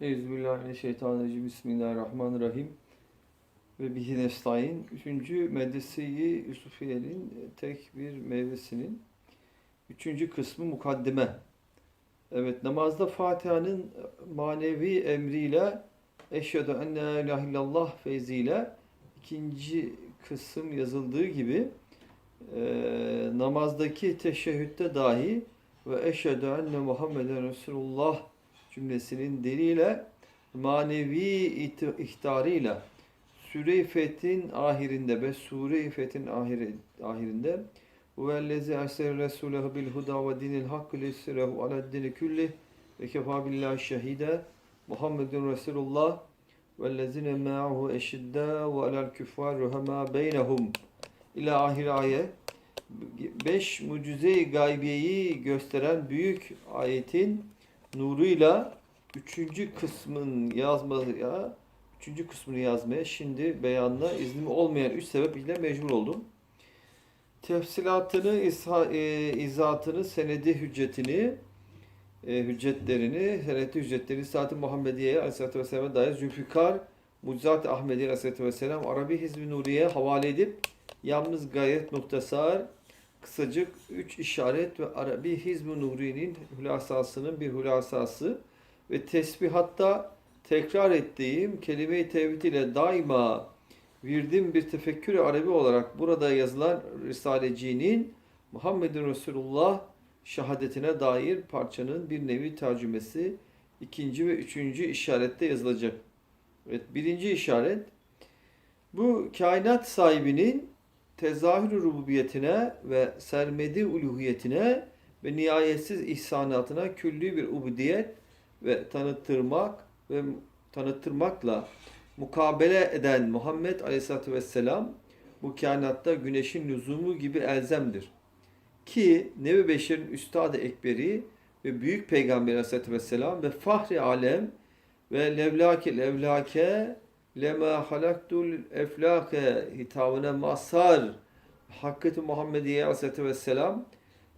Euzubillahimineşşeytanirracim. Bismillahirrahmanirrahim. Ve bihi nestaîn. Üçüncü medreseyi Yusufiye'nin tek bir meyvesinin üçüncü kısmı mukaddime. Evet namazda Fatiha'nın manevi emriyle Eşhedü en la ilahe illallah feyziyle ikinci kısım yazıldığı gibi e, namazdaki teşehhütte dahi ve eşhedü enne Muhammeden Resulullah cümlesinin diliyle manevi ihtarıyla Sure-i Fethin ahirinde ve Sure-i Fethin ahiri, ahirinde Vellezi eser Resulehu bil huda ve dinil hakkı lisrehu ala dini kulli ve kefa billahi şehide Muhammedun Resulullah vellezine ma'ahu eşidda ve alel küffar ruhama beynehum. İla ahir ayet 5 mucize-i gaybiyeyi gösteren büyük ayetin nuruyla üçüncü kısmın yazmaya, üçüncü kısmını yazmaya şimdi beyanla iznim olmayan üç sebep ile mecbur oldum. Tefsilatını, isha, e, izatını, senedi hüccetini, e, hüccetlerini, senedi hüccetlerini Saat-ı Muhammediye'ye Aleyhisselatü Vesselam'a dair Zülfikar, Mucizat-ı Ahmediye Aleyhisselatü Vesselam, Arabi Hizb-i Nuriye'ye havale edip yalnız gayet muhtasar, kısacık üç işaret ve Arabi Hizb-i Nuri'nin hülasasının bir hülasası ve tesbihatta tekrar ettiğim kelime-i tevhid ile daima virdim bir tefekkür Arabi olarak burada yazılan Risaleciğinin Muhammedun Resulullah şehadetine dair parçanın bir nevi tercümesi ikinci ve üçüncü işarette yazılacak. Evet, birinci işaret bu kainat sahibinin tezahür rububiyetine ve sermedi uluhiyetine ve nihayetsiz ihsanatına külli bir ubudiyet ve tanıttırmak ve tanıttırmakla mukabele eden Muhammed Aleyhisselatü Vesselam bu kainatta güneşin lüzumu gibi elzemdir. Ki Nebi Beşer'in Üstad-ı Ekberi ve Büyük Peygamber Aleyhisselatü Vesselam ve Fahri Alem ve Levlake Levlake lema halaktul eflake hitabına masar. Hakkati Muhammediye Aleyhisselatü Vesselam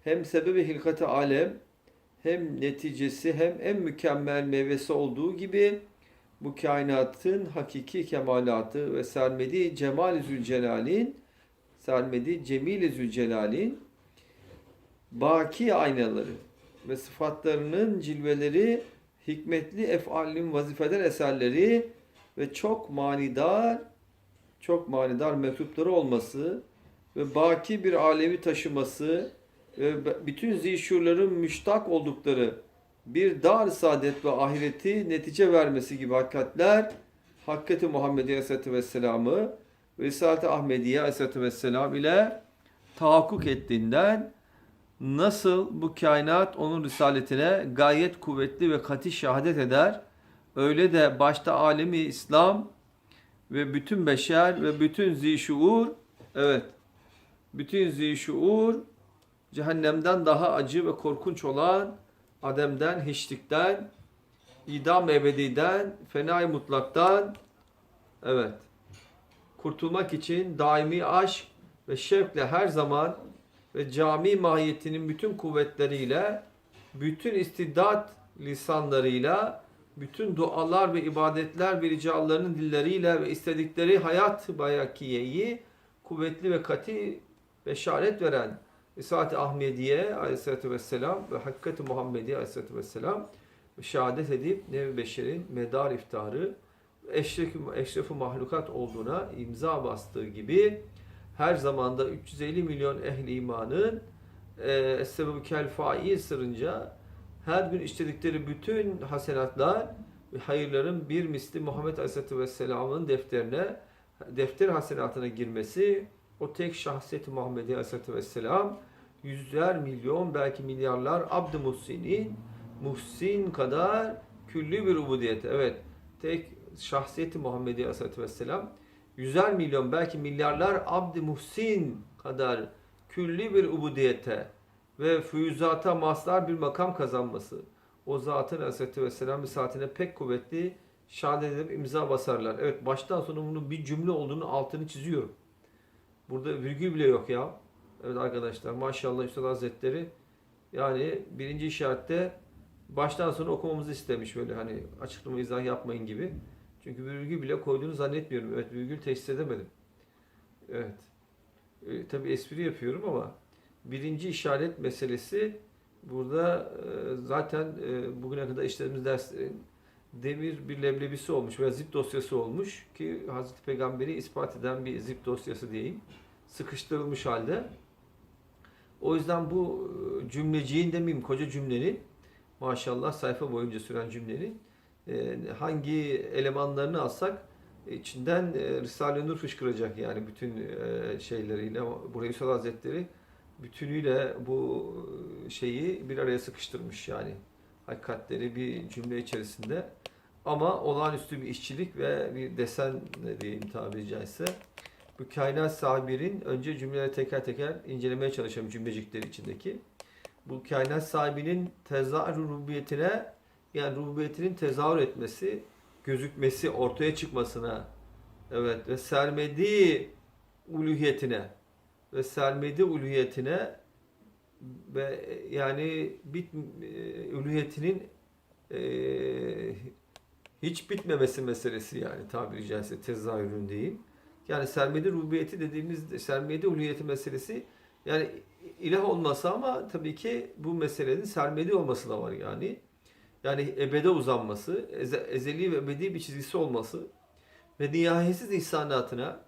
hem sebebi hilkati alem hem neticesi hem en mükemmel meyvesi olduğu gibi bu kainatın hakiki kemalatı ve sermedi cemal Zülcelal'in sermedi cemil Zülcelal'in baki aynaları ve sıfatlarının cilveleri hikmetli efalin vazifeden eserleri ve çok manidar çok manidar mektupları olması ve baki bir alemi taşıması ve bütün zişurların müştak oldukları bir dar saadet ve ahireti netice vermesi gibi hakikatler Hakkati Muhammediye Aleyhisselatü Vesselam'ı ve Risalet-i Ahmediye Aleyhisselatü Vesselam ile tahakkuk ettiğinden nasıl bu kainat onun risaletine gayet kuvvetli ve katı şehadet eder öyle de başta alemi İslam ve bütün beşer ve bütün zişuur evet bütün zişuur cehennemden daha acı ve korkunç olan Adem'den, hiçlikten, idam ebediden, fenai mutlaktan evet kurtulmak için daimi aşk ve şevkle her zaman ve cami mahiyetinin bütün kuvvetleriyle, bütün istidat lisanlarıyla, bütün dualar ve ibadetler ve ricalarının dilleriyle ve istedikleri hayat bayakiyeyi kuvvetli ve kati beşaret veren Risalet-i Ahmediye aleyhissalatü vesselam ve Hakikati Muhammediye aleyhissalatü vesselam şehadet edip Nevi Beşer'in medar iftarı eşref, eşrefi mahlukat olduğuna imza bastığı gibi her zamanda 350 milyon ehli imanın e, sebebü kel fail sırrınca her gün işledikleri bütün hasenatlar hayırların bir misli Muhammed Aleyhisselatü Vesselam'ın defterine defter hasenatına girmesi o tek şahsiyeti Muhammed Aleyhisselatü Vesselam yüzler milyon belki milyarlar abd-ı muhsinin muhsin kadar külli bir ubudiyet. Evet tek şahsiyeti Muhammed Aleyhisselatü Vesselam yüzer milyon belki milyarlar abd-i muhsin kadar külli bir ubudiyete ve füyüzata maslar bir makam kazanması. O zatın Aleyhisselatü Vesselam saatine pek kuvvetli şehadet edip imza basarlar. Evet baştan sona bunun bir cümle olduğunu altını çiziyorum. Burada virgül bile yok ya. Evet arkadaşlar maşallah Üstad Hazretleri yani birinci işarette baştan sona okumamızı istemiş böyle hani açıklama izah yapmayın gibi. Çünkü virgül bile koyduğunu zannetmiyorum. Evet virgül teşhis edemedim. Evet. E, tabii espri yapıyorum ama birinci işaret meselesi burada e, zaten e, bugüne kadar işlediğimiz derslerin demir bir leblebisi olmuş veya zip dosyası olmuş ki Hazreti Peygamber'i ispat eden bir zip dosyası diyeyim. Sıkıştırılmış halde. O yüzden bu e, cümleciğin demeyeyim koca cümlenin maşallah sayfa boyunca süren cümlenin hangi elemanlarını alsak içinden Risale-i Nur fışkıracak yani bütün şeyleriyle. Burayı Hazretleri bütünüyle bu şeyi bir araya sıkıştırmış yani. Hakikatleri bir cümle içerisinde. Ama olağanüstü bir işçilik ve bir desen diyeyim tabiri caizse. Bu kainat sahibinin önce cümleleri teker teker incelemeye çalışalım cümlecikleri içindeki. Bu kainat sahibinin tezahür rububiyetine yani rububiyetinin tezahür etmesi, gözükmesi, ortaya çıkmasına evet ve sermediği uluhiyetine ve sermedi uluhiyetine ve yani bit e, uluhiyetinin e, hiç bitmemesi meselesi yani tabiri caizse tezahürün diyeyim. Yani sermedi rububiyeti dediğimiz sermedi uluhiyeti meselesi yani ilah olması ama tabii ki bu meselenin sermedi olması da var yani. Yani ebede uzanması, eze- ezeli ve ebedi bir çizgisi olması ve nihayetsiz ihsanatına,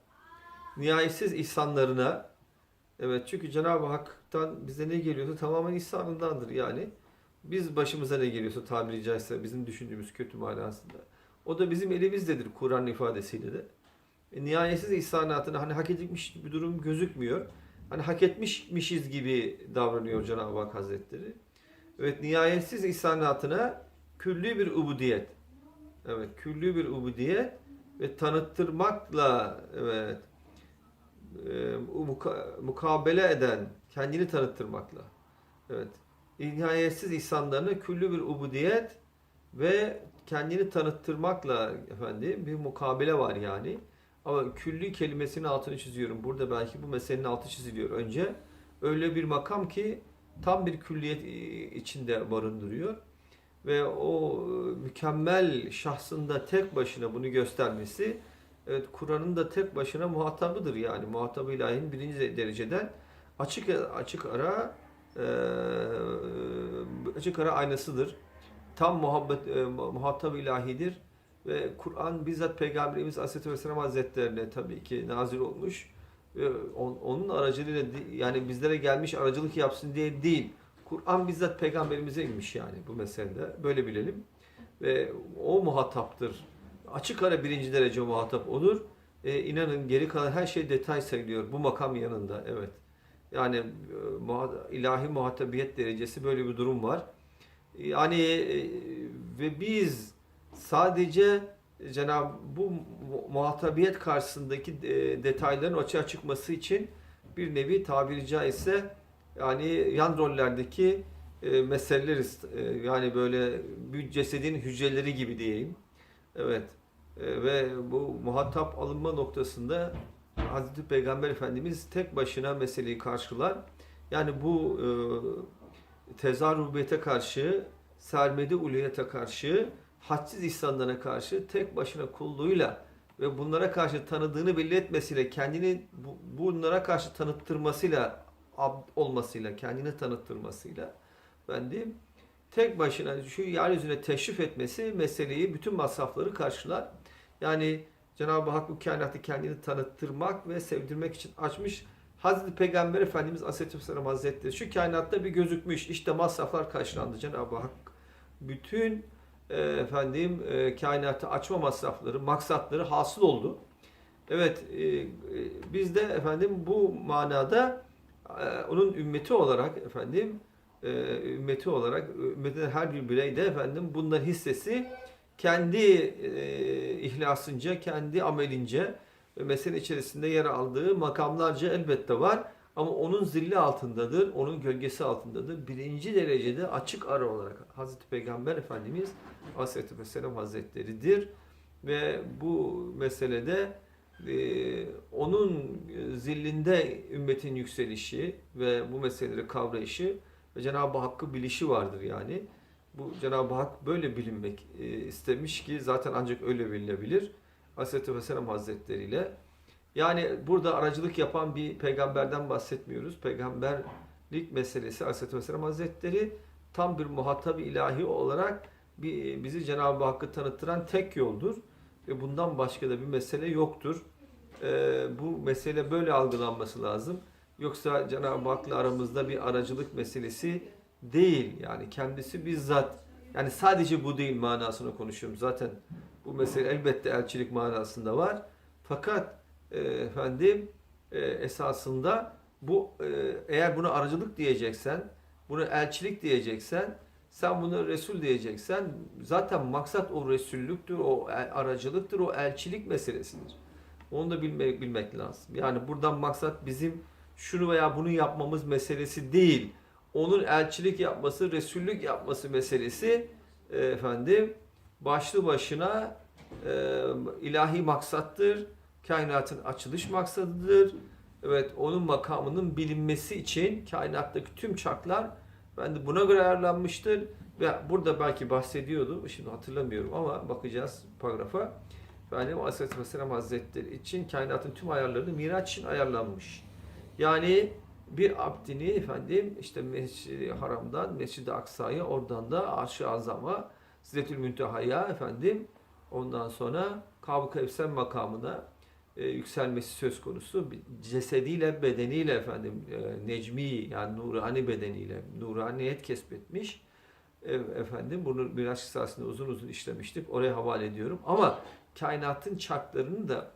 nihayetsiz ihsanlarına evet çünkü Cenab-ı Hak'tan bize ne geliyorsa tamamen ihsanındandır yani. Biz başımıza ne geliyorsa tabiri caizse bizim düşündüğümüz kötü manasında. O da bizim elimizdedir Kur'an ifadesiyle de. E, nihayetsiz ihsanatına hani hak edilmiş bir durum gözükmüyor. Hani hak etmişmişiz gibi davranıyor Cenab-ı Hak Hazretleri. Evet nihayetsiz ihsanatına külli bir ubudiyet. Evet külli bir ubudiyet ve tanıttırmakla evet e, muka- mukabele eden, kendini tanıttırmakla. Evet. Nihayetsiz ihsanlarına küllü bir ubudiyet ve kendini tanıttırmakla efendim bir mukabele var yani. Ama külli kelimesinin altını çiziyorum. Burada belki bu meselenin altı çiziliyor önce. Öyle bir makam ki tam bir külliyet içinde barındırıyor. Ve o mükemmel şahsında tek başına bunu göstermesi evet Kur'an'ın da tek başına muhatabıdır yani. Muhatabı ilahinin birinci dereceden açık açık ara e, açık ara aynasıdır. Tam muhabbet e, muhatap ilahidir ve Kur'an bizzat Peygamberimiz Aleyhisselatü Vesselam Hazretlerine tabii ki nazil olmuş. Ve on- onun aracılığıyla yani bizlere gelmiş aracılık yapsın diye değil. Kur'an bizzat peygamberimize inmiş yani bu meselede. Böyle bilelim. Ve o muhataptır. Açık ara birinci derece muhatap olur. E, inanın geri kalan her şey detay sayılıyor bu makam yanında. Evet. Yani e, ilahi muhatabiyet derecesi böyle bir durum var. Yani e, ve biz sadece Cenab bu mu- muhatabiyet karşısındaki e, detayların açığa çıkması için bir nevi tabiri caizse yani yan rollerdeki. E, yani böyle bir cesedin hücreleri gibi diyeyim. Evet. E, ve bu muhatap alınma noktasında Hazreti Peygamber Efendimiz tek başına meseleyi karşılar. Yani bu e, tezarrubiyete karşı, sermedi uluyete karşı, hadsiz ihsanlarına karşı tek başına kulluğuyla ve bunlara karşı tanıdığını belli etmesiyle, kendini bu- bunlara karşı tanıttırmasıyla, ab- olmasıyla, kendini tanıttırmasıyla efendim, tek başına şu yeryüzüne teşrif etmesi meseleyi, bütün masrafları karşılar. Yani Cenab-ı Hak bu kainatı kendini tanıttırmak ve sevdirmek için açmış. Hazreti Peygamber Efendimiz Aleyhisselam Hazretleri şu kainatta bir gözükmüş. İşte masraflar karşılandı Cenab-ı Hak. Bütün e, efendim e, kainatı açma masrafları, maksatları hasıl oldu. Evet, e, e, biz de efendim bu manada e, onun ümmeti olarak efendim e, ümmeti olarak ümmetin her bir birey de efendim bunların hissesi kendi e, ihlasınca, kendi amelince ve mesele içerisinde yer aldığı makamlarca elbette var. Ama onun zilli altındadır, onun gölgesi altındadır. Birinci derecede açık ara olarak Hazreti Peygamber Efendimiz Aleyhisselatü Vesselam Hazretleri'dir. Ve bu meselede e, onun zillinde ümmetin yükselişi ve bu meseleleri kavrayışı ve Cenab-ı Hakk'ı bilişi vardır yani. Bu Cenab-ı Hak böyle bilinmek e, istemiş ki zaten ancak öyle bilinebilir. Aleyhisselatü Vesselam Hazretleri ile. Yani burada aracılık yapan bir peygamberden bahsetmiyoruz. Peygamberlik meselesi Aleyhisselatü Vesselam Hazretleri tam bir muhatap ilahi olarak bir, bizi Cenab-ı Hakk'ı tanıttıran tek yoldur. Ve bundan başka da bir mesele yoktur. Ee, bu mesele böyle algılanması lazım. Yoksa Cenab-ı Hak'la aramızda bir aracılık meselesi değil. Yani kendisi bizzat yani sadece bu değil manasını konuşuyorum. Zaten bu mesele elbette elçilik manasında var. Fakat e, efendim e, esasında bu e, eğer buna aracılık diyeceksen, bunu elçilik diyeceksen, sen bunu Resul diyeceksen zaten maksat o Resullüktür, o aracılıktır, o elçilik meselesidir. Onu da bilmek, bilmek lazım. Yani buradan maksat bizim şunu veya bunu yapmamız meselesi değil. Onun elçilik yapması, Resullük yapması meselesi e, efendim başlı başına e, ilahi maksattır. Kainatın açılış maksadıdır. Evet onun makamının bilinmesi için kainattaki tüm çarklar ben de buna göre ayarlanmıştır. Ve burada belki bahsediyordu. Şimdi hatırlamıyorum ama bakacağız paragrafa. Efendim Aleyhisselatü Vesselam Hazretleri için kainatın tüm ayarları Miraç için ayarlanmış. Yani bir abdini efendim işte Mescid-i Haram'dan Mescid-i Aksa'ya oradan da Arş-ı Azam'a Sidretül Münteha'ya efendim ondan sonra Kab-ı Kevser makamına e, yükselmesi söz konusu. Cesediyle, bedeniyle efendim e, necmi yani nurani bedeniyle nuraniyet kesbetmiş. E, efendim bunu Miraç Kısası'nda uzun uzun işlemiştik. Oraya havale ediyorum. Ama kainatın çarklarının da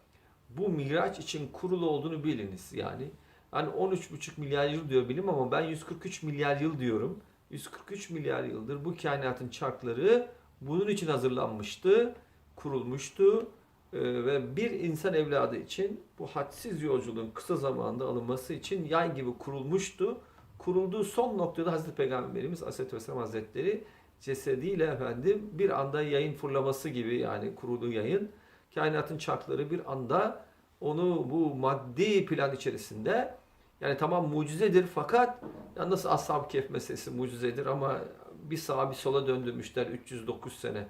bu Miraç için kurulu olduğunu biliniz yani. Hani 13,5 milyar yıl diyor bilim ama ben 143 milyar yıl diyorum. 143 milyar yıldır bu kainatın çarkları bunun için hazırlanmıştı, kurulmuştu Ee, ve bir insan evladı için bu hadsiz yolculuğun kısa zamanda alınması için yay gibi kurulmuştu. Kurulduğu son noktada Hazreti Peygamberimiz Aleyhisselatü Vesselam Hazretleri cesediyle efendim bir anda yayın fırlaması gibi yani kurulu yayın kainatın çarkları bir anda onu bu maddi plan içerisinde yani tamam mucizedir fakat ya nasıl ashab-ı kehf meselesi mucizedir ama bir sağa bir sola döndürmüşler 309 sene.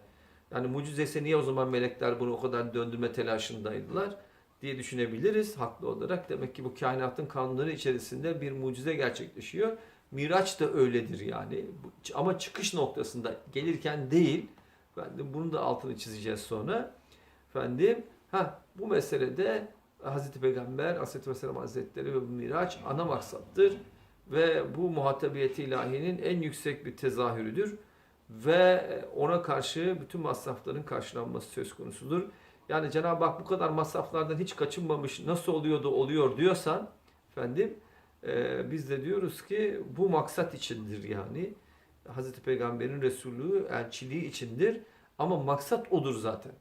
Yani mucizese niye o zaman melekler bunu o kadar döndürme telaşındaydılar diye düşünebiliriz haklı olarak. Demek ki bu kainatın kanunları içerisinde bir mucize gerçekleşiyor. Miraç da öyledir yani. Ama çıkış noktasında gelirken değil. Ben bunu da altını çizeceğiz sonra. Efendim, ha bu meselede Hazreti Peygamber Aleyhisselatü Vesselam Hazretleri ve bu Miraç ana maksattır. Ve bu muhatabiyeti ilahinin en yüksek bir tezahürüdür. Ve ona karşı bütün masrafların karşılanması söz konusudur. Yani Cenab-ı Hak bu kadar masraflardan hiç kaçınmamış, nasıl oluyor da oluyor diyorsan, efendim, e, biz de diyoruz ki bu maksat içindir yani. Hazreti Peygamber'in Resulü, elçiliği içindir. Ama maksat odur zaten.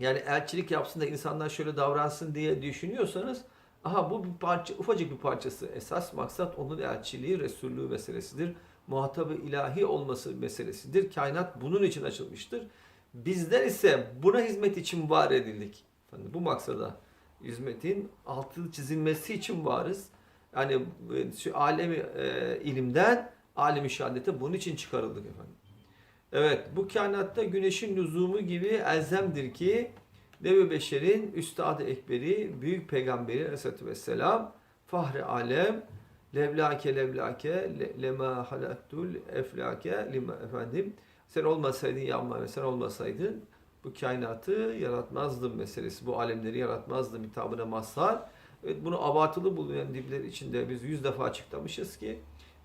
Yani elçilik yapsın da insanlar şöyle davransın diye düşünüyorsanız aha bu bir parça, ufacık bir parçası. Esas maksat onun elçiliği, Resullüğü meselesidir. Muhatabı ilahi olması meselesidir. Kainat bunun için açılmıştır. Bizler ise buna hizmet için var edildik. Efendim, bu maksada hizmetin altı çizilmesi için varız. Yani e, şu alemi e, ilimden alemi şehadete bunun için çıkarıldık efendim. Evet bu kainatta güneşin lüzumu gibi elzemdir ki Nebi Beşer'in Üstad-ı Ekberi, Büyük Peygamberi Aleyhisselatü Vesselam, Fahri Alem, Levlake levlake le- lema halaktul eflake lima efendim sen olmasaydın yapma ve sen olmasaydın bu kainatı yaratmazdım meselesi. Bu alemleri yaratmazdım hitabına mazhar. Evet, bunu abartılı bulunan dipler içinde biz yüz defa açıklamışız ki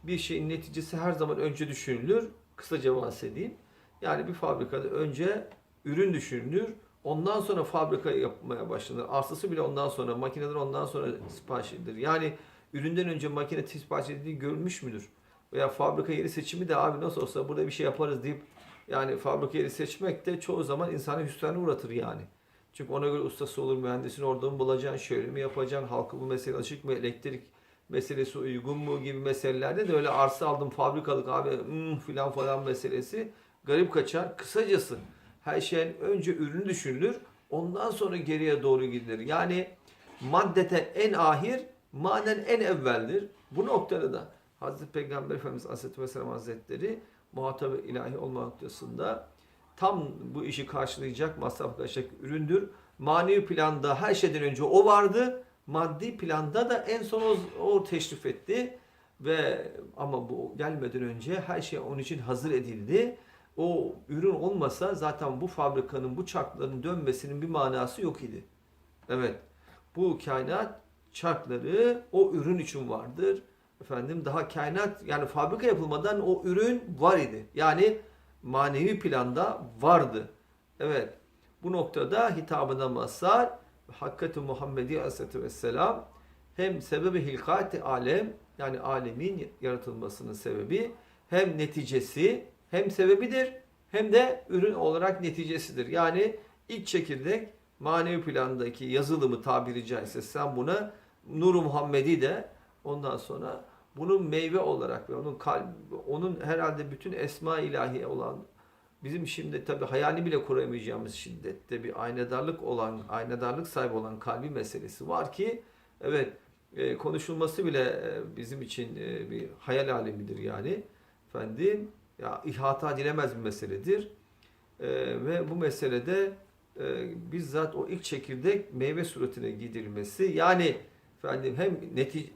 bir şeyin neticesi her zaman önce düşünülür. Kısaca bahsedeyim. Yani bir fabrikada önce ürün düşünülür. Ondan sonra fabrika yapmaya başlanır. Arsası bile ondan sonra, makineler ondan sonra sipariş edilir. Yani üründen önce makine sipariş edildiği görülmüş müdür? Veya fabrika yeri seçimi de abi nasıl olsa burada bir şey yaparız deyip yani fabrika yeri seçmek de çoğu zaman insanı hüsrana uğratır yani. Çünkü ona göre ustası olur, mühendisini orada mı bulacaksın, şöyle mi yapacaksın, halkı bu mesele açık mı, elektrik meselesi uygun mu gibi meselelerde de öyle arsa aldım fabrikalık abi hmm, filan falan meselesi garip kaçar. Kısacası her şeyin önce ürünü düşünülür, ondan sonra geriye doğru gidilir. Yani maddete en ahir, manen en evveldir. Bu noktada da Hazreti Peygamber Efendimiz Aleyhisselatü Vesselam Hazretleri muhatabı ilahi olma noktasında tam bu işi karşılayacak, masraf karşılayacak üründür. Manevi planda her şeyden önce o vardı. Maddi planda da en son o, o teşrif etti. Ve ama bu gelmeden önce her şey onun için hazır edildi. O ürün olmasa zaten bu fabrikanın, bu çarkların dönmesinin bir manası yok idi. Evet. Bu kainat çarkları o ürün için vardır. Efendim daha kainat yani fabrika yapılmadan o ürün var idi. Yani manevi planda vardı. Evet. Bu noktada hitabına mazhar Hakkati Muhammedi Aleyhisselatü Vesselam hem sebebi hilkati alem yani alemin yaratılmasının sebebi hem neticesi hem sebebidir hem de ürün olarak neticesidir. Yani ilk çekirdek manevi plandaki yazılımı tabiri caizse sen buna Nur-u Muhammedi de ondan sonra bunun meyve olarak ve onun kalbi, onun herhalde bütün esma ilahi olan bizim şimdi tabi hayali bile kuramayacağımız şiddette bir aynadarlık olan, aynadarlık sahibi olan kalbi meselesi var ki evet e, konuşulması bile e, bizim için e, bir hayal alemidir yani. Efendim ya ihata edilemez bir meseledir. E, ve bu meselede e, bizzat o ilk çekirdek meyve suretine giydirilmesi yani efendim hem netice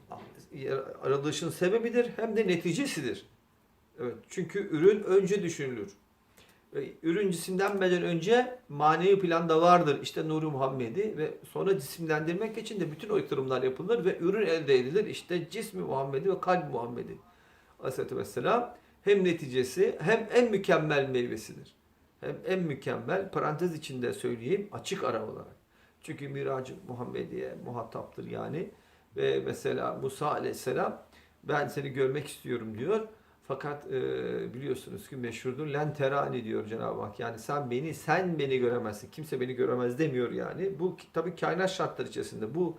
yaratılışın sebebidir hem de neticesidir. Evet, çünkü ürün önce düşünülür. Ürün cisimlenmeden önce manevi planda vardır. İşte Nuru Muhammedi ve sonra cisimlendirmek için de bütün o yatırımlar yapılır ve ürün elde edilir. İşte cismi Muhammedi ve kalp Muhammedi. Aleyhisselatü Vesselam hem neticesi hem en mükemmel meyvesidir. Hem en mükemmel parantez içinde söyleyeyim açık ara olarak. Çünkü Mirac-ı Muhammediye muhataptır yani. Ve mesela Musa Aleyhisselam ben seni görmek istiyorum diyor. Fakat e, biliyorsunuz ki meşhurdur. Len terani diyor Cenab-ı Hak. Yani sen beni, sen beni göremezsin. Kimse beni göremez demiyor yani. Bu tabii kainat şartları içerisinde. Bu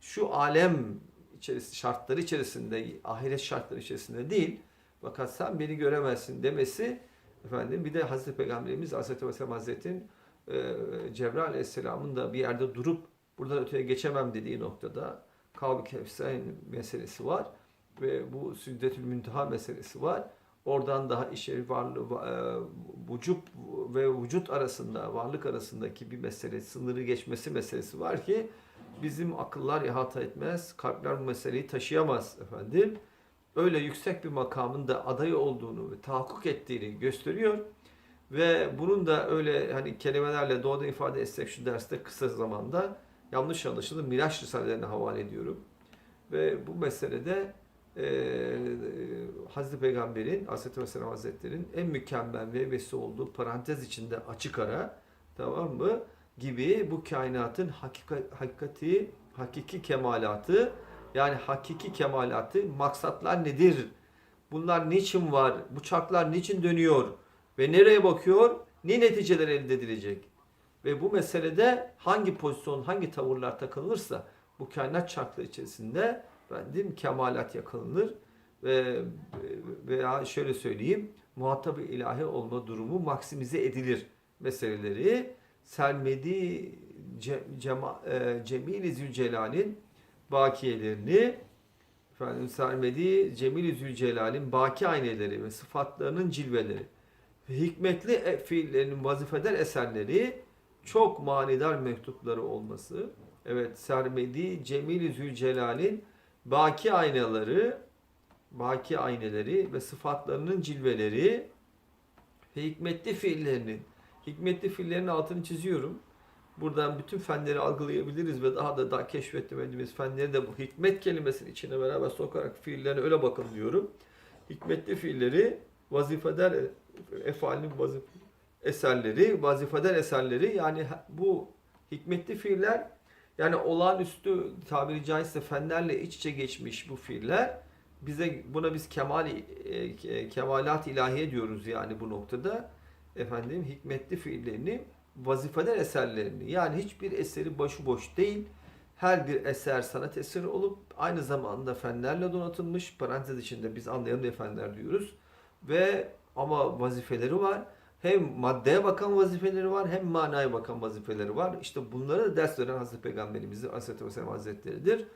şu alem içerisinde, şartları içerisinde, ahiret şartları içerisinde değil. Fakat sen beni göremezsin demesi efendim bir de Hazreti Peygamberimiz Hazreti Vesselam Hazretin e, Cebrail Aleyhisselam'ın da bir yerde durup buradan öteye geçemem dediği noktada Kavg-ı Kevsen meselesi var ve bu sünnetül münteha meselesi var. Oradan daha işe varlığı, e, vücut ve vücut arasında, varlık arasındaki bir mesele, sınırı geçmesi meselesi var ki bizim akıllar ihata etmez, kalpler bu meseleyi taşıyamaz efendim. Öyle yüksek bir makamın da adayı olduğunu ve tahakkuk ettiğini gösteriyor. Ve bunun da öyle hani kelimelerle doğrudan ifade etsek şu derste kısa zamanda yanlış anlaşılır Miraç Risalelerine havale ediyorum. Ve bu meselede e, Hazreti Peygamber'in, Aleyhisselatü Vesselam Hazretleri'nin en mükemmel meyvesi olduğu parantez içinde açık ara tamam mı? Gibi bu kainatın hakika, hakikati, hakiki kemalatı yani hakiki kemalatı maksatlar nedir? Bunlar niçin var? Bu çarklar niçin dönüyor? Ve nereye bakıyor? Ne neticeler elde edilecek? Ve bu meselede hangi pozisyon, hangi tavırlar takılırsa bu kainat çarkları içerisinde efendim kemalat yakalanır ve veya şöyle söyleyeyim muhatabı ilahi olma durumu maksimize edilir meseleleri Selmedi Cema, e, Cemil-i Zülcelal'in bakiyelerini efendim Selmedi Cemil-i Zülcelal'in baki ayneleri ve sıfatlarının cilveleri ve hikmetli fiillerinin vazifeder eserleri çok manidar mektupları olması evet Sermedi Cemil-i Zülcelal'in baki aynaları, baki ayneleri ve sıfatlarının cilveleri ve hikmetli fiillerinin, hikmetli fiillerin altını çiziyorum. Buradan bütün fenleri algılayabiliriz ve daha da daha keşfetmediğimiz fenleri de bu hikmet kelimesinin içine beraber sokarak fiillerine öyle bakın diyorum. Hikmetli fiilleri vazifeder efalin vazif eserleri, vazifeder eserleri yani bu hikmetli fiiller yani olağanüstü tabiri caizse fenlerle iç içe geçmiş bu fiiller. Bize buna biz kemal e, kemalat ilahiye diyoruz yani bu noktada. Efendim hikmetli fiillerini vazifeden eserlerini. Yani hiçbir eseri başıboş değil. Her bir eser sanat eseri olup aynı zamanda fenlerle donatılmış. Parantez içinde biz anlayalım diye fenler diyoruz. Ve ama vazifeleri var hem maddeye bakan vazifeleri var hem manaya bakan vazifeleri var. İşte bunlara da ders veren Hazreti Peygamberimizin Aleyhisselatü Vesselam Hazretleri'dir.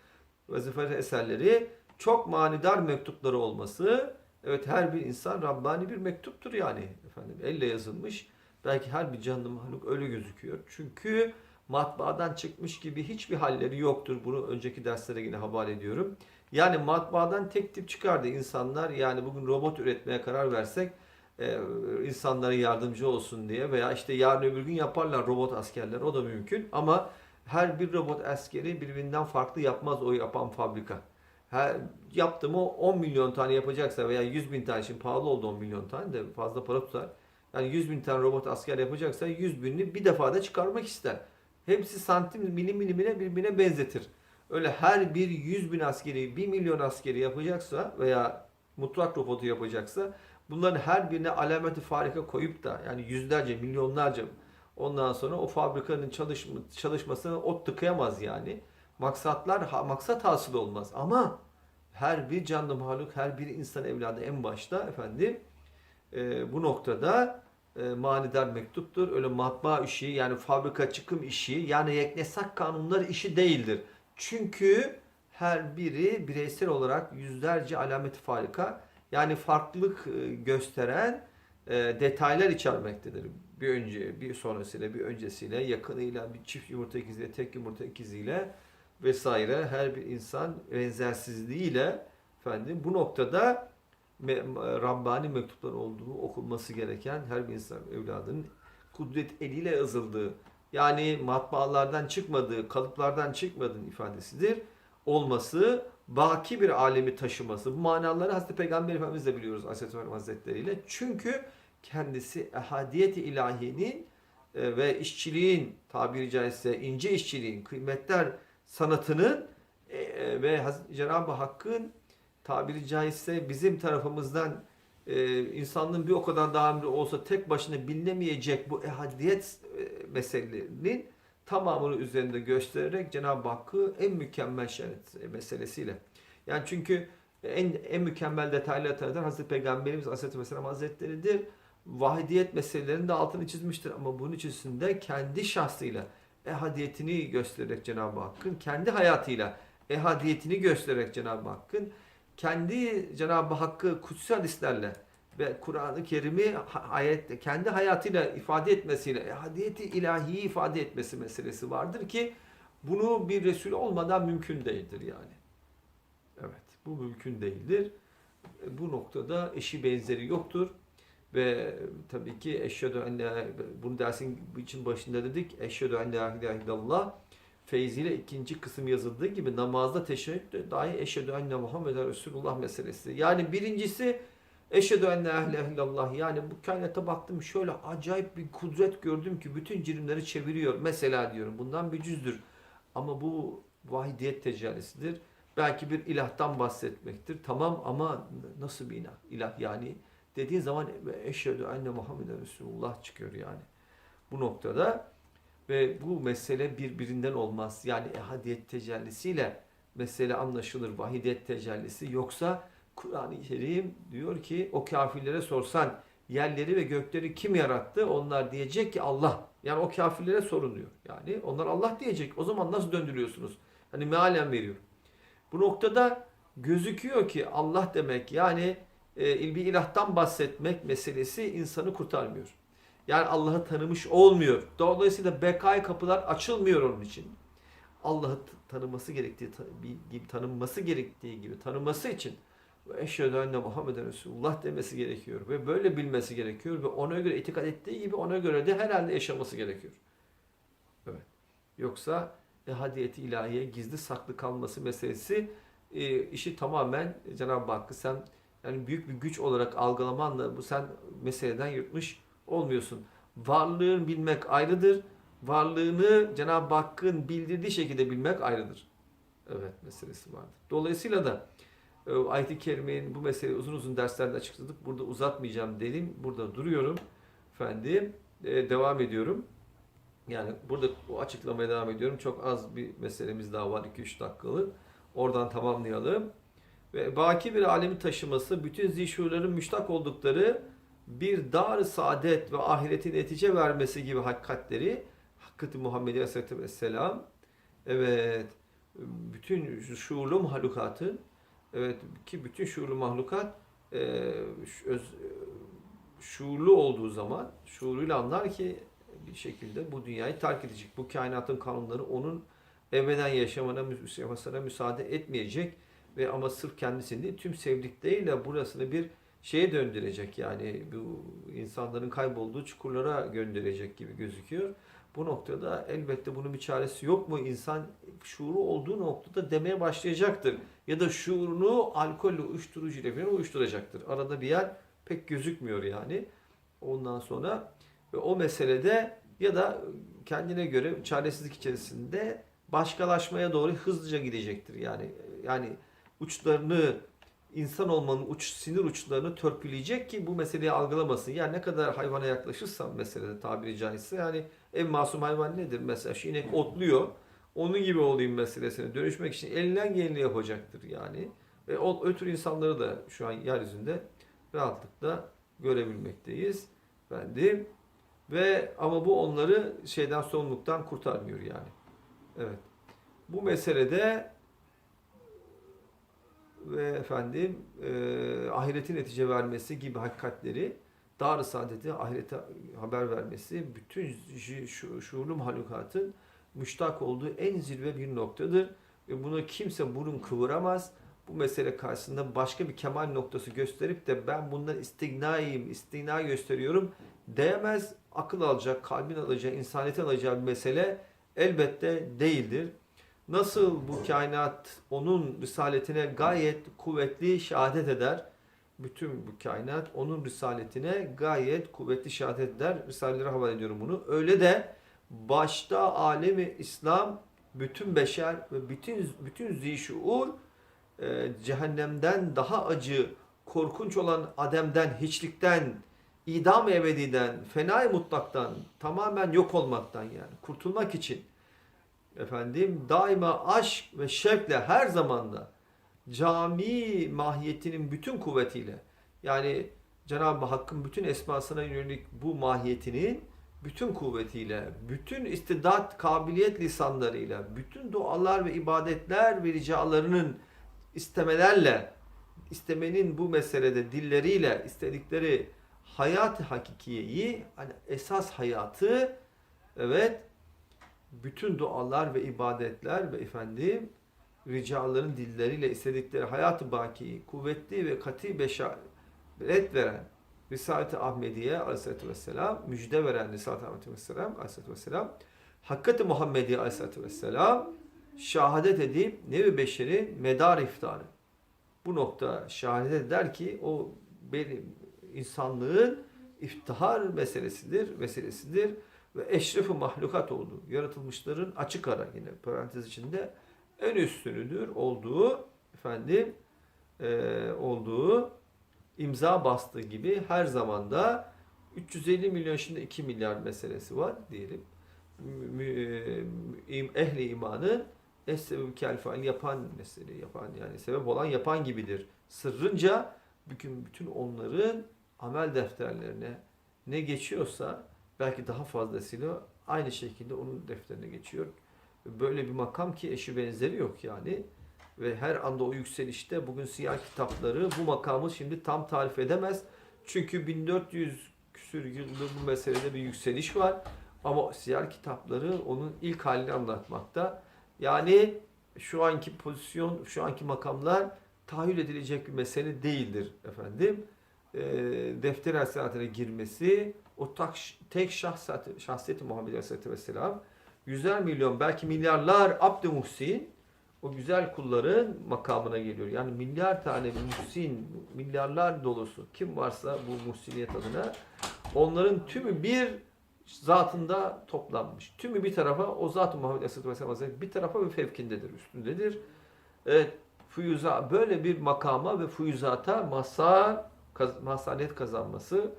Vazife eserleri çok manidar mektupları olması Evet her bir insan Rabbani bir mektuptur yani efendim elle yazılmış. Belki her bir canlı mahluk öyle gözüküyor. Çünkü matbaadan çıkmış gibi hiçbir halleri yoktur. Bunu önceki derslere yine havale ediyorum. Yani matbaadan tek tip çıkardı insanlar. Yani bugün robot üretmeye karar versek e, insanlara yardımcı olsun diye veya işte yarın öbür gün yaparlar robot askerler o da mümkün ama her bir robot askeri birbirinden farklı yapmaz o yapan fabrika. Her, yaptı mı 10 milyon tane yapacaksa veya 100 bin tane şimdi pahalı oldu 10 milyon tane de fazla para tutar. Yani 100 bin tane robot asker yapacaksa 100 binini bir defada çıkarmak ister. Hepsi santim milim milimine birbirine benzetir. Öyle her bir 100 bin askeri 1 milyon askeri yapacaksa veya mutlak robotu yapacaksa bunların her birine alameti farika koyup da yani yüzlerce milyonlarca ondan sonra o fabrikanın çalışma, çalışmasına ot tıkayamaz yani. Maksatlar maksat hasıl olmaz ama her bir canlı mahluk her bir insan evladı en başta efendim e, bu noktada e, manidar mektuptur. Öyle matbaa işi yani fabrika çıkım işi yani yeknesak kanunlar işi değildir. Çünkü her biri bireysel olarak yüzlerce alamet farika yani farklılık e, gösteren e, detaylar içermektedir. Bir önce, bir sonrasıyla, bir öncesiyle, yakınıyla, bir çift yumurta ikiziyle, tek yumurta ikiziyle vesaire her bir insan benzersizliğiyle efendim bu noktada Rabbani mektuplar olduğu okunması gereken her bir insan evladının kudret eliyle yazıldığı yani matbaalardan çıkmadığı, kalıplardan çıkmadığın ifadesidir. Olması, baki bir alemi taşıması. Bu manaları Hazreti Peygamber Efendimiz de biliyoruz Aleyhisselatü Hazretleri ile. Çünkü kendisi ehadiyeti ilahiyenin e, ve işçiliğin tabiri caizse ince işçiliğin, kıymetler sanatının e, e, ve Cenab-ı Hakk'ın tabiri caizse bizim tarafımızdan e, insanlığın bir o kadar daha ömrü olsa tek başına bilinemeyecek bu ehadiyet meselelerinin tamamını üzerinde göstererek Cenab-ı Hakk'ı en mükemmel şerit meselesiyle. Yani çünkü en, en mükemmel detaylı tanıtan Hazreti Peygamberimiz Aleyhisselatü Vesselam Hazretleri'dir. Vahidiyet meselelerinin de altını çizmiştir ama bunun içerisinde kendi şahsıyla ehadiyetini göstererek Cenab-ı Hakk'ın kendi hayatıyla ehadiyetini göstererek Cenab-ı Hakk'ın kendi Cenab-ı Hakk'ı kutsi hadislerle ve Kur'an-ı Kerim'i ha- ayet kendi hayatıyla ifade etmesiyle ehadiyeti ilahiyi ifade etmesi meselesi vardır ki bunu bir Resul olmadan mümkün değildir yani. Evet, bu mümkün değildir. E, Bu noktada eşi benzeri yoktur. Ve tabii ki eşhedü en bunu dersin için başında dedik. Eşhedü en la illallah feyziyle ikinci kısım yazıldığı gibi namazda teşehhüd de dahi eşhedü enne Muhammeden Resulullah meselesi. Yani birincisi eşhedü en la illallah. Yani bu kainata baktım şöyle acayip bir kudret gördüm ki bütün cirimleri çeviriyor. Mesela diyorum bundan bir cüzdür. Ama bu vahidiyet tecellisidir. Belki bir ilahtan bahsetmektir. Tamam ama nasıl bir ilah? İlah yani dediğin zaman eşhedü enne Muhammeden Resulullah çıkıyor yani. Bu noktada ve bu mesele birbirinden olmaz. Yani ehadiyet tecellisiyle mesele anlaşılır. Vahidiyet tecellisi yoksa Kur'an-ı Kerim diyor ki o kafirlere sorsan yerleri ve gökleri kim yarattı? Onlar diyecek ki Allah. Yani o kafirlere sorun diyor. Yani onlar Allah diyecek. O zaman nasıl döndürüyorsunuz? Hani mealen veriyor. Bu noktada gözüküyor ki Allah demek yani e, bir ilahtan bahsetmek meselesi insanı kurtarmıyor. Yani Allah'ı tanımış olmuyor. Dolayısıyla bekaya kapılar açılmıyor onun için. Allah'ı tanıması gerektiği gibi tanınması gerektiği gibi tanıması için ve eşhedü enne Muhammeden Resulullah demesi gerekiyor ve böyle bilmesi gerekiyor ve ona göre itikad ettiği gibi ona göre de herhalde yaşaması gerekiyor. Evet. Yoksa ehadiyeti ilahiye gizli saklı kalması meselesi e, işi tamamen Cenab-ı Hakk'ı sen yani büyük bir güç olarak algılamanla bu sen meseleden yırtmış olmuyorsun. Varlığın bilmek ayrıdır. Varlığını Cenab-ı Hakk'ın bildirdiği şekilde bilmek ayrıdır. Evet meselesi vardır. Dolayısıyla da e, ayet-i kerimenin bu meseleyi uzun uzun derslerde açıkladık. Burada uzatmayacağım dedim. Burada duruyorum. Efendim e, devam ediyorum. Yani burada o açıklamaya devam ediyorum. Çok az bir meselemiz daha var. 2-3 dakikalık. Oradan tamamlayalım. Ve baki bir alemi taşıması bütün zişurların müştak oldukları bir dar saadet ve ahireti netice vermesi gibi hakikatleri Hakkati Muhammed Aleyhisselatü Vesselam evet bütün şuurlu mahlukatın evet ki bütün şuurlu mahlukat e, öz- şuurlu olduğu zaman şuuruyla anlar ki bir şekilde bu dünyayı terk edecek. Bu kainatın kanunları onun ebeden yaşamana, yaşamasına müsaade etmeyecek ve ama sırf kendisini değil tüm sevdikleriyle burasını bir şeye döndürecek. Yani bu insanların kaybolduğu çukurlara gönderecek gibi gözüküyor. Bu noktada elbette bunun bir çaresi yok mu? İnsan şuuru olduğu noktada demeye başlayacaktır. Ya da şuurunu alkolle, uyuşturucuyla falan uyuşturacaktır. Arada bir yer pek gözükmüyor yani. Ondan sonra ve o meselede ya da kendine göre çaresizlik içerisinde başkalaşmaya doğru hızlıca gidecektir. Yani yani uçlarını insan olmanın uç sinir uçlarını törpüleyecek ki bu meseleyi algılamasın. Yani ne kadar hayvana yaklaşırsan meselede tabiri caizse yani en masum hayvan nedir? Mesela şu inek otluyor. Onun gibi olayım meselesine dönüşmek için elinden geleni yapacaktır yani. Ve o ötür insanları da şu an yeryüzünde rahatlıkla görebilmekteyiz. Efendim. Ve ama bu onları şeyden sorumluluktan kurtarmıyor yani. Evet. Bu meselede ve efendim e, ahiretin netice vermesi gibi hakikatleri dar saadeti ahirete haber vermesi bütün şu, şuurlu mahlukatın müştak olduğu en zirve bir noktadır. Ve bunu kimse burun kıvıramaz. Bu mesele karşısında başka bir kemal noktası gösterip de ben bundan istignaiyim, istigna gösteriyorum diyemez. Akıl alacak, kalbin alacağı, insaniyetin alacağı bir mesele elbette değildir. Nasıl bu kainat onun risaletine gayet kuvvetli şehadet eder. Bütün bu kainat onun risaletine gayet kuvvetli şehadet eder. Risalelere havale ediyorum bunu. Öyle de başta alemi İslam bütün beşer ve bütün bütün zişuur e, cehennemden daha acı, korkunç olan ademden, hiçlikten, idam ebediden, fenai mutlaktan, tamamen yok olmaktan yani kurtulmak için efendim daima aşk ve şevkle her zamanda cami mahiyetinin bütün kuvvetiyle yani Cenab-ı Hakk'ın bütün esmasına yönelik bu mahiyetinin bütün kuvvetiyle, bütün istidat, kabiliyet lisanlarıyla, bütün dualar ve ibadetler ve ricalarının istemelerle, istemenin bu meselede dilleriyle istedikleri hayat hakikiyeyi, hani esas hayatı, evet, bütün dualar ve ibadetler ve efendim ricaların dilleriyle istedikleri hayat-ı baki, kuvvetli ve kati beşaret veren Risalet-i Ahmediye aleyhissalatü vesselam, müjde veren Risalet-i Ahmediye vesselam aleyhissalatü vesselam, Hakkat-ı Muhammediye aleyhissalatü vesselam, şahadet edip nevi beşeri medar iftarı. Bu nokta şahadet eder ki o benim insanlığın iftihar meselesidir, meselesidir ve eşref mahlukat olduğu, yaratılmışların açık ara yine parantez içinde en üstünüdür olduğu efendim eee, olduğu imza bastığı gibi her zamanda 350 milyon şimdi 2 milyar meselesi var diyelim. İm- Ehli imanı es-sebeb kel yapan mesele yapan yani sebep olan yapan gibidir. Sırrınca bütün bütün onların amel defterlerine ne geçiyorsa belki daha fazlasıyla aynı şekilde onun defterine geçiyor. Böyle bir makam ki eşi benzeri yok yani. Ve her anda o yükselişte bugün siyah kitapları bu makamı şimdi tam tarif edemez. Çünkü 1400 küsür yılda bu meselede bir yükseliş var. Ama siyah kitapları onun ilk halini anlatmakta. Yani şu anki pozisyon, şu anki makamlar tahayyül edilecek bir mesele değildir efendim. E, defter hasenatına girmesi, o tak, tek şahsiyeti, şahsiyeti Muhammed Aleyhisselatü Vesselam, yüzer milyon belki milyarlar abd-i o güzel kulların makamına geliyor. Yani milyar tane muhsin, milyarlar dolusu kim varsa bu muhsiniyet adına onların tümü bir zatında toplanmış. Tümü bir tarafa o zat-ı Muhammed Aleyhisselatü Vesselam bir tarafa ve fevkindedir, üstündedir. Evet, fuyuza böyle bir makama ve fuyuzata mazhar, kaz, mazhariyet kazanması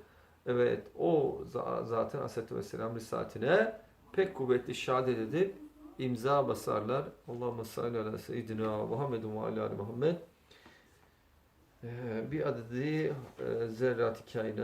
evet o za- zaten Aleyhisselatü Vesselam risaletine pek kuvvetli şehadet edip imza basarlar. Allahümme salli ala seyyidina Muhammedun ve ala Muhammed. Ee, bir adedi e, zerrat-ı kainat